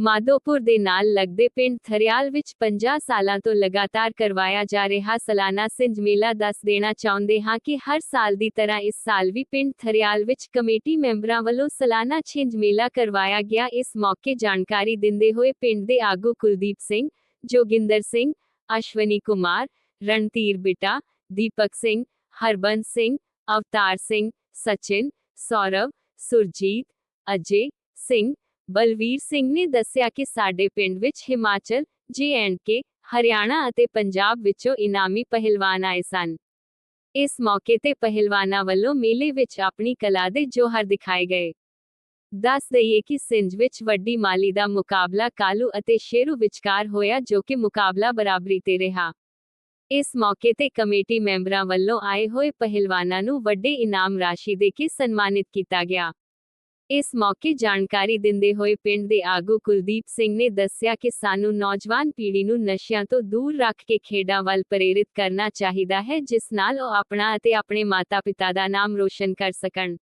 ਮਾਧੋਪੁਰ ਦੇ ਨਾਲ ਲੱਗਦੇ ਪਿੰਡ ਥਰਿਆਲ ਵਿੱਚ 50 ਸਾਲਾਂ ਤੋਂ ਲਗਾਤਾਰ ਕਰਵਾਇਆ ਜਾ ਰਿਹਾ ਸਾਲਾਨਾ ਸਿੰਜ ਮੇਲਾ ਦੱਸ ਦੇਣਾ ਚਾਹੁੰਦੇ ਹਾਂ ਕਿ ਹਰ ਸਾਲ ਦੀ ਤਰ੍ਹਾਂ ਇਸ ਸਾਲ ਵੀ ਪਿੰਡ ਥਰਿਆਲ ਵਿੱਚ ਕਮੇਟੀ ਮੈਂਬਰਾਂ ਵੱਲੋਂ ਸਾਲਾਨਾ ਛਿੰਝ ਮੇਲਾ ਕਰਵਾਇਆ ਗਿਆ। ਇਸ ਮੌਕੇ ਜਾਣਕਾਰੀ ਦਿੰਦੇ ਹੋਏ ਪਿੰਡ ਦੇ ਆਗੂ ਕੁਲਦੀਪ ਸਿੰਘ, ਜੋਗਿੰਦਰ ਸਿੰਘ, ਅਸ਼ਵਨੀ ਕੁਮਾਰ, ਰਣਧੀਰ ਬਿਟਾ, ਦੀਪਕ ਸਿੰਘ, ਹਰਬੰਸ ਸਿੰਘ, ਅਵਤਾਰ ਸਿੰਘ, ਸਚਿਨ, ਸੌਰਵ, ਸੁਰਜੀਤ, ਅਜੇ ਸਿੰਘ ਬਲਵੀਰ ਸਿੰਘ ਨੇ ਦੱਸਿਆ ਕਿ ਸਾਡੇ ਪਿੰਡ ਵਿੱਚ ਹਿਮਾਚਲ ਕੇ ਹਰਿਆਣਾ ਅਤੇ ਪੰਜਾਬ ਵਿੱਚੋਂ ਇਨਾਮੀ ਪਹਿਲਵਾਨ ਆਏ ਸਨ। ਇਸ ਮੌਕੇ ਤੇ ਪਹਿਲਵਾਨਾਂ ਵੱਲੋਂ ਮੇਲੇ ਵਿੱਚ ਆਪਣੀ ਕਲਾ ਦੇ ਜੋਹਰ ਦਿਖਾਏ ਗਏ। ਦੱਸ ਦਈਏ ਕਿ ਸਿੰਜ ਵਿੱਚ ਵੱਡੀ ਮਾਲੀ ਦਾ ਮੁਕਾਬਲਾ ਕਾਲੂ ਅਤੇ ਸ਼ੇਰੂ ਵਿਚਕਾਰ ਹੋਇਆ ਜੋ ਕਿ ਮੁਕਾਬਲਾ ਬਰਾਬਰੀ ਤੇ ਰਿਹਾ। ਇਸ ਮੌਕੇ ਤੇ ਕਮੇਟੀ ਮੈਂਬਰਾਂ ਵੱਲੋਂ ਆਏ ਹੋਏ ਪਹਿਲਵਾਨਾਂ ਨੂੰ ਵੱਡੇ ਇਨਾਮ ਰਾਸ਼ੀ ਦੇ ਕੇ ਸਨਮਾਨਿਤ ਕੀਤਾ ਗਿਆ। ਇਸ ਮੌਕੇ ਜਾਣਕਾਰੀ ਦਿੰਦੇ ਹੋਏ ਪਿੰਡ ਦੇ ਆਗੂ ਕੁਲਦੀਪ ਸਿੰਘ ਨੇ ਦੱਸਿਆ ਕਿ ਸਾਨੂੰ ਨੌਜਵਾਨ ਪੀੜ੍ਹੀ ਨੂੰ ਨਸ਼ਿਆਂ ਤੋਂ ਦੂਰ ਰੱਖ ਕੇ ਖੇਡਾਂ ਵੱਲ ਪ੍ਰੇਰਿਤ ਕਰਨਾ ਚਾਹੀਦਾ ਹੈ, ਜਿਸ ਨਾਲ ਉਹ ਆਪਣਾ ਅਤੇ ਆਪਣੇ ਮਾਤਾ-ਪਿਤਾ ਦਾ ਨਾਮ ਰੋਸ਼ਨ ਕਰ ਸਕਣ।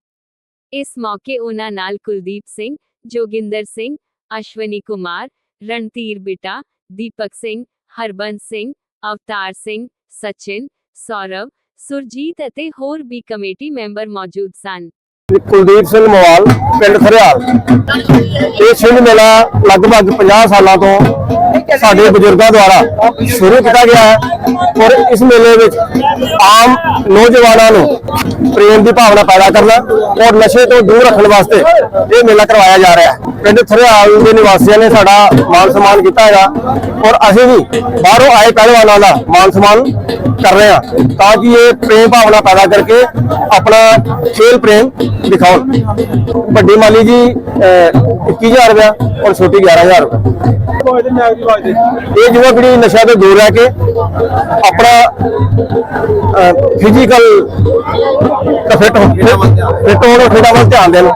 ਇਸ ਮੌਕੇ ਉਹਨਾਂ ਨਾਲ ਕੁਲਦੀਪ ਸਿੰਘ, ਜੋਗਿੰਦਰ ਸਿੰਘ, ਅਸ਼ਵਨੀ ਕੁਮਾਰ, ਰਣਧੀਰ ਬਿਟਾ, ਦੀਪਕ ਸਿੰਘ, ਹਰਬੰਸ ਸਿੰਘ, ਅਵਤਾਰ ਸਿੰਘ, ਸਚਿਨ, ਸੌਰਵ, ਸੁਰਜੀਤ ਅਤੇ ਹੋਰ ਵੀ ਕਮੇਟੀ ਮੈਂਬਰ ਮੌਜੂਦ ਸਨ। ਕੁਲਦੀਪ ਸਿੰਘ ਮਵਾਲ ਪਿੰਡ ਖਰਿਆਲ ਇਹ ਸਿੰਘ ਮੇਲਾ ਲਗਭਗ 50 ਸਾਲਾਂ ਤੋਂ ਸਾਡੇ ਬਜ਼ੁਰਗਾਂ ਦੁਆਰਾ ਸ਼ੁਰੂ ਕੀਤਾ ਗਿਆ ਹੈ ਔਰ ਇਸ ਮੇਲੇ ਵਿੱਚ ਆਮ ਨੌਜਵਾਨਾਂ ਨੂੰ ਪ੍ਰੇਮ ਦੀ ਭਾਵਨਾ ਪੈਦਾ ਕਰਨਾ ਔਰ ਨਸ਼ੇ ਤੋਂ ਦੂਰ ਰੱਖਣ ਵਾਸਤੇ ਇਹ ਮੇਲਾ ਕਰਵਾਇਆ ਜਾ ਰਿਹਾ ਹੈ। ਪਿੰਡ ਖਰਿਆਲ ਦੇ ਨਿਵਾਸੀਆਂ ਨੇ ਸਾਡਾ ਮਾਨ ਸਨਮਾਨ ਕੀਤਾ ਹੈਗਾ ਔਰ ਅਸੀਂ ਵੀ ਬਾਹਰੋਂ ਆਏ ਪਹਿਲਵਾਨਾਂ ਦਾ ਮਾਨ ਸਨਮਾਨ ਕਰ ਰਹੇ ਹਾਂ ਤਾਂ ਕਿ ਇਹ ਪ੍ਰੇਮ ਭਾਵਨਾ ਪੈਦਾ ਕਰਕੇ ਆਪਣਾ ਖੇਲ ਪ੍ਰੇਮ ਦਿਖਾਉਣ। ਵੱਡੀ ਮਾਲੀ ਜੀ ਅਹ, 21000 ਰੁਪਇਆ ਔਰ ਛੋਟੀ 11000 ਰੁਪਇਆ। ਇਹ ਯੁਵਾ ਪੀੜ੍ਹੀ ਨਸ਼ਾ ਤੋਂ ਦੂਰ ਰਹਿ ਕੇ ਆਪਣਾ ਫਿਜ਼ੀਕਲ ਫਿੱਟ ਹੋ ਫਿੱਟ ਹੋਣ, ਖੇਡਾਂ ਵੱਲ ਧਿਆਨ ਦੇਣ।